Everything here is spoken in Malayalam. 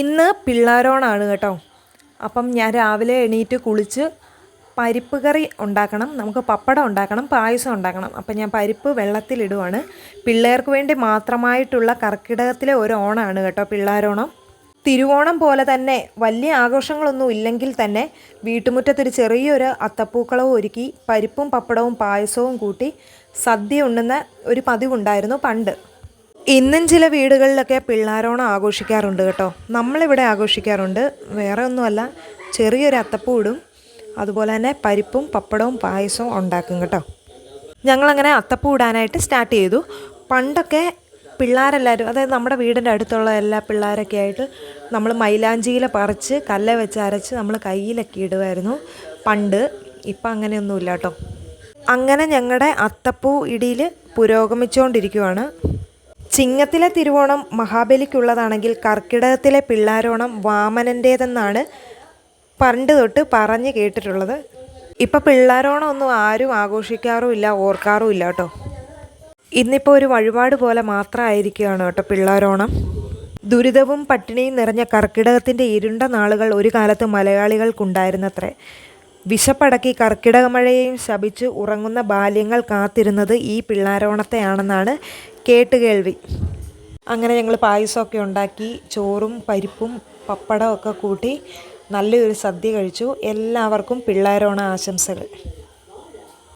ഇന്ന് പിള്ളാരോണാണ് കേട്ടോ. അപ്പം ഞാൻ രാവിലെ എണീറ്റ് കുളിച്ച് പരിപ്പ് കറി ഉണ്ടാക്കണം നമുക്ക് പപ്പടം ഉണ്ടാക്കണം പായസം ഉണ്ടാക്കണം. അപ്പം ഞാൻ പരിപ്പ് വെള്ളത്തിലിടുവാണ്. പിള്ളേർക്ക് വേണ്ടി മാത്രമായിട്ടുള്ള കർക്കിടകത്തിലെ ഒരു ഓണമാണ് കേട്ടോ പിള്ളേരോണം. തിരുവോണം പോലെ തന്നെ വലിയ ആഘോഷങ്ങളൊന്നും ഇല്ലെങ്കിൽ തന്നെ വീട്ടുമുറ്റത്തൊരു ചെറിയൊരു അത്തപ്പൂക്കളവും ഒരുക്കി പരിപ്പും പപ്പടവും പായസവും കൂട്ടി സദ്യ ഉണ്ണുന്ന ഒരു പതിവുണ്ടായിരുന്നു പണ്ട്. ഇന്നും ചില വീടുകളിലൊക്കെ പിള്ളാരോണം ആഘോഷിക്കാറുണ്ട് കേട്ടോ. നമ്മളിവിടെ ആഘോഷിക്കാറുണ്ട്. വേറെ ഒന്നുമല്ല ചെറിയൊരു അത്തപ്പൂടും അതുപോലെ തന്നെ പരിപ്പും പപ്പടവും പായസവും ഉണ്ടാക്കും കേട്ടോ. ഞങ്ങളങ്ങനെ അത്തപ്പൂ ഇടാനായിട്ട് സ്റ്റാർട്ട് ചെയ്തു. പണ്ടൊക്കെ പിള്ളേരെല്ലാവരും അതായത് നമ്മുടെ വീടിന്റെ അടുത്തുള്ള എല്ലാ പിള്ളേരൊക്കെ ആയിട്ട് നമ്മൾ മൈലാഞ്ചിയില പറിച്ച് കല്ല വെച്ച് അരച്ച് നമ്മൾ കയ്യിലൊക്കെ ഇടുമായിരുന്നു പണ്ട് ഇപ്പം അങ്ങനെയൊന്നുമില്ല കേട്ടോ. അങ്ങനെ ഞങ്ങളുടെ അത്തപ്പൂ ഇടിയിൽ പുരോഗമിച്ചുകൊണ്ടിരിക്കുവാണ് ചിങ്ങത്തിലെ തിരുവോണം മഹാബലിക്കുള്ളതാണെങ്കിൽ കർക്കിടകത്തിലെ പിള്ളാരോണം വാമനന്റേതെന്നാണ് പണ്ട് തൊട്ട് പറഞ്ഞു കേട്ടിട്ടുള്ളത്. ഇപ്പം പിള്ളാരോണം ഒന്നും ആരും ആഘോഷിക്കാറുമില്ല ഓർക്കാറുമില്ല കേട്ടോ. ഇന്നിപ്പോൾ ഒരു വഴിപാട് പോലെ മാത്രമായിരിക്കുകയാണ് കേട്ടോ പിള്ളാരോണം. ദുരിതവും പട്ടിണിയും നിറഞ്ഞ കർക്കിടകത്തിന്റെ ഇരുണ്ട നാളുകൾ ഒരു കാലത്ത് മലയാളികൾക്കുണ്ടായിരുന്നത്രേ. വിശപ്പടക്കി കർക്കിടകമഴയെയും ശപിച്ച് ഉറങ്ങുന്ന ബാല്യങ്ങൾ കാത്തിരുന്നത് ഈ പിള്ളാരോണത്തെയാണെന്നാണ് കേട്ടുകേൾവി അങ്ങനെ ഞങ്ങൾ പായസമൊക്കെ ഉണ്ടാക്കി ചോറും പരിപ്പും പപ്പടമൊക്കെ കൂട്ടി നല്ലൊരു സദ്യ കഴിച്ചു. എല്ലാവർക്കും പിള്ളേരോണ ആശംസകൾ.